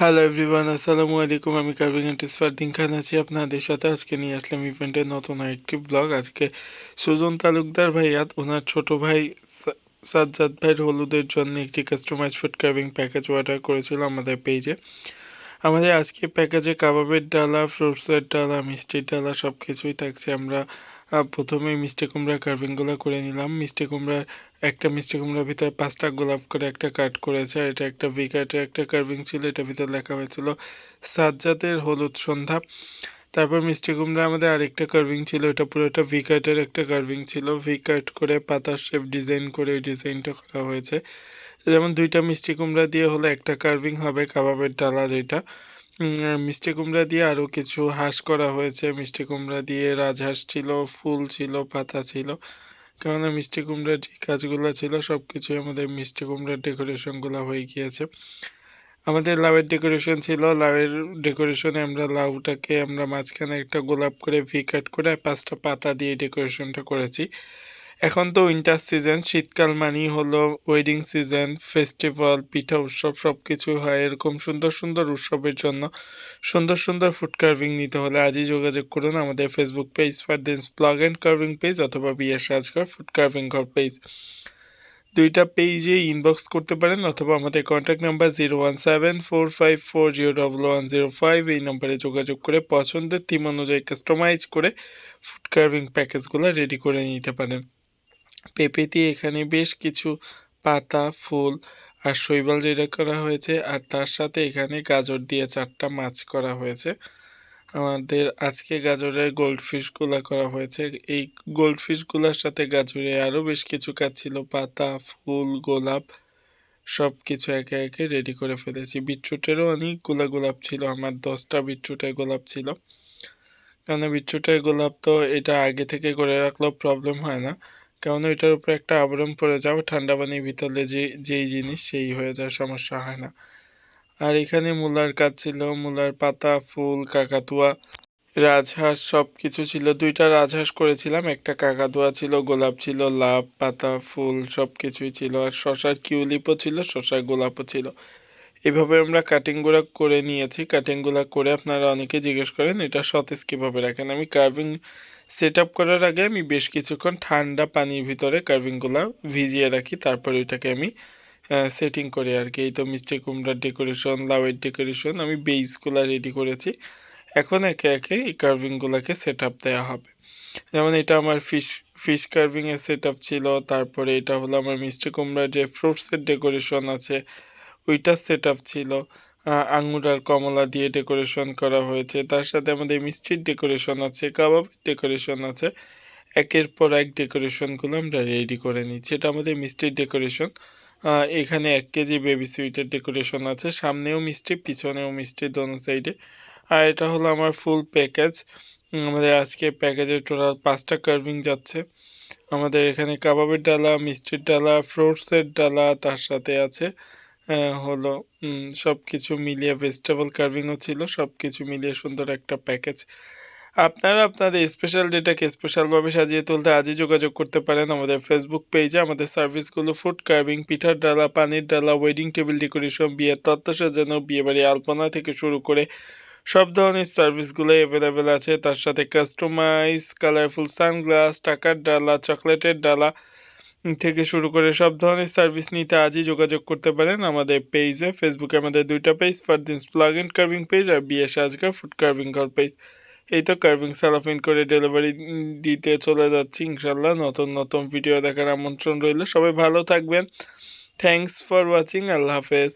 Hello everyone আসসালামু আলাইকুম আমি কার্বিং আর্টিস্ট ফারদিন খান আছি আপনাদের সাথে। আজকে নিয়ে আসলাম ইভেন্টের নতুন আরেকটি ব্লগ আজকে সুজন তালুকদার ভাইয়াত ওনার ছোট ভাই সাজ্জাদ ভাইয়ের হলুদের জন্য একটি customize food carving package order করেছিল আমাদের পেজে আমাদের আজকে প্যাকেজে কাবাবের ডালা ফ্রুটসের ডালা, মিষ্টির ডালা সব কিছুই থাকছে। আমরা প্রথমে মিষ্টি কুমড়া কার্ভিংগুলো করে নিলাম। মিষ্টি কুমড়ার একটা মিষ্টি কুমড়ার ভিতরে পাঁচটা গোলাপ করে একটা কাট করেছে। এটা একটা ভি কাটের একটা কার্ভিং ছিল, এটার ভিতরে লেখা হয়েছিল সাজ্জাদের হলুদ সন্ধ্যা। তারপর মিষ্টি কুমড়া আমাদের আরেকটা কার্ভিং ছিল, এটা পুরোটা ভি কাটের একটা কার্ভিং ছিল। ভি কাট করে পাতার শেপ ডিজাইন করে ওই ডিজাইনটা করা হয়েছে। যেমন দুইটা মিষ্টি কুমড়া দিয়ে হলে একটা কার্ভিং হবে, কাবাবের ডালা যেটা। মিষ্টি কুমড়া দিয়ে আরও কিছু হাঁস করা হয়েছে। মিষ্টি কুমড়া দিয়ে রাজহাঁস ছিল, ফুল ছিল, পাতা ছিল। কেননা মিষ্টি কুমড়ার যে কাজগুলো ছিল সব কিছুই আমাদের মিষ্টি কুমড়ার ডেকোরেশনগুলো হয়ে গিয়েছে। আমাদের লাউয়ের ডেকোরেশন ছিল। লাউয়ের ডেকোরেশনে আমরা লাউটাকে আমরা মাঝখানে একটা গোলাপ করে ভি কাট করে পাঁচটা পাতা দিয়ে ডেকোরেশনটা করেছি। এখন তো উইন্টার সিজন শীতকাল মানেই হলো ওয়েডিং সিজন ফেস্টিভ্যাল পিঠা উৎসব সব কিছু হয় এরকম সুন্দর সুন্দর উৎসবের জন্য। সুন্দর সুন্দর ফুড কার্ভিং নিতে হলে আজই যোগাযোগ করুন আমাদের Facebook page Far Fardin's blog and carving page অথবা বিয়ের সাজঘর ফুড কার্ভিং ঘর পেজ দুইটা পেজে ইনবক্স করতে পারেন অথবা আমাদের contact number zero one seven four five four zero double one zero five এই নম্বরে যোগাযোগ করে পছন্দের থিম অনুযায়ী কাস্টমাইজ করে ফুড কার্ভিং প্যাকেজগুলো রেডি করে নিতে পারেন। পেঁপে দিয়ে এখানে বেশ কিছু পাতা, ফুল আর শৈবাল যেটা করা হয়েছে আর তার সাথে এখানে গাজর দিয়ে চারটা মাছ করা হয়েছে। আমাদের আজকে গাজরের গোল্ড ফিশগুলো করা হয়েছে। এই গোল্ড ফিশগুলোর সাথে গাজরে আরও বেশ কিছু কাজ ছিল পাতা, ফুল, গোলাপ সব কিছু একে একে রেডি করে ফেলেছি। বিটরুটেরও অনেকগুলো গোলাপ ছিল, আমার দশটা বিটরুটের গোলাপ ছিল। কারণ বিটরুটের গোলাপ তো এটা আগে থেকে করে রাখলেও প্রবলেম হয় না। কারণ এটার উপরে একটা আবরণ পড়ে যাও ঠান্ডা পানির ভিতরে যে, যেই জিনিস সেই হয়ে যায়, সমস্যা হয় না। আর এখানে মূলার কাজ ছিল, মূলার পাতা, ফুল, কাকাতুয়া, রাজহাঁস সব কিছু ছিল। দুইটা রাজহাঁস করেছিলাম, একটা কাকাতুয়া ছিল, গোলাপ ছিল লাভ পাতা, ফুল সব কিছুই ছিল। আর শশার কিউলিপও ছিল, শশার গোলাপও ছিল। এভাবে আমরা কাটিংগুলো করে নিয়েছি। কাটিংগুলো করে আপনারা অনেকে জিজ্ঞেস করেন, এটা সতেজ কীভাবে রাখেন? আমি কার্ভিং সেট করার আগে আমি বেশ কিছুক্ষণ ঠান্ডা পানির ভিতরে কার্ভিংগুলো ভিজিয়ে রাখি। তারপর ওইটাকে আমি সেটিং করি আর কি এই তো মিষ্টি কুমড়ার ডেকোরেশন লাউয়ের ডেকোরেশন আমি বেসগুলো রেডি করেছি। এখন একে একে এই কার্ভিংগুলোকে সেট আপ দেওয়া হবে। যেমন এটা আমার ফিশ ফিশ কার্ভিংয়ের সেট আপ ছিল। তারপরে এটা হলো আমার মিষ্টি কুমড়ার যে ফ্রুটসের ডেকোরেশন আছে ওইটার সেট ছিল। আঙুর আর কমলা দিয়ে ডেকোরেশন করা হয়েছে। তার সাথে আমাদের মিষ্টির ডেকোরেশন আছে, কাবাবের ডেকোরেশন আছে। একের পর এক ডেকোরেশনগুলো আমরা রেডি করে নিচ্ছি। এটা আমাদের মিষ্টির ডেকোরেশন এখানে এক কেজি বেবি সুইটের ডেকোরেশন আছে। সামনেও মিষ্টি, পিছনেও মিষ্টি দোনো সাইডে আর এটা হলো আমার ফুল প্যাকেজ আমাদের আজকে প্যাকেজের টোটাল পাঁচটা কার্ভিং যাচ্ছে। আমাদের এখানে কাবাবের ডালা, মিষ্টির ডালা ফ্রুটসের ডালা তার সাথে আছে। হলো সব কিছু মিলিয়ে ভেজিটেবল কার্ভিংও ছিল সব কিছু মিলিয়ে সুন্দর একটা প্যাকেজ আপনারা আপনাদের স্পেশাল ডেটাকে স্পেশালভাবে সাজিয়ে তুলতে আজই যোগাযোগ করতে পারেন আমাদের ফেসবুক পেজে আমাদের সার্ভিসগুলো ফুড কার্ভিং পিঠার ডালা, পানির ডালা ওয়েডিং টেবিল ডেকোরেশন বিয়ের তত্ত্ব সাজানো বিয়েবাড়ি আলপনা থেকে শুরু করে সব ধরনের সার্ভিসগুলো অ্যাভেলেবেল আছে। তার সাথে কাস্টমাইজ কালারফুল সানগ্লাস টাকার ডালা চকলেটের ডালা থেকে শুরু করে সব ধরনের সার্ভিস নিতে আজই যোগাযোগ করতে পারেন আমাদের পেজে ফেসবুকে আমাদের দুইটা page Fardin's plug and carving page আর বিয়ে সাজগার ফুড কার্ভিং ঘর পেজ এই তো কার্ভিং সালাফিন করে ডেলিভারি দিতে চলে যাচ্ছি ইনশাল্লাহ নতুন নতুন ভিডিও দেখার আমন্ত্রণ রইল। সবাই ভালো থাকবেন। থ্যাংকস ফর ওয়াচিং আল্লাহ হাফেজ।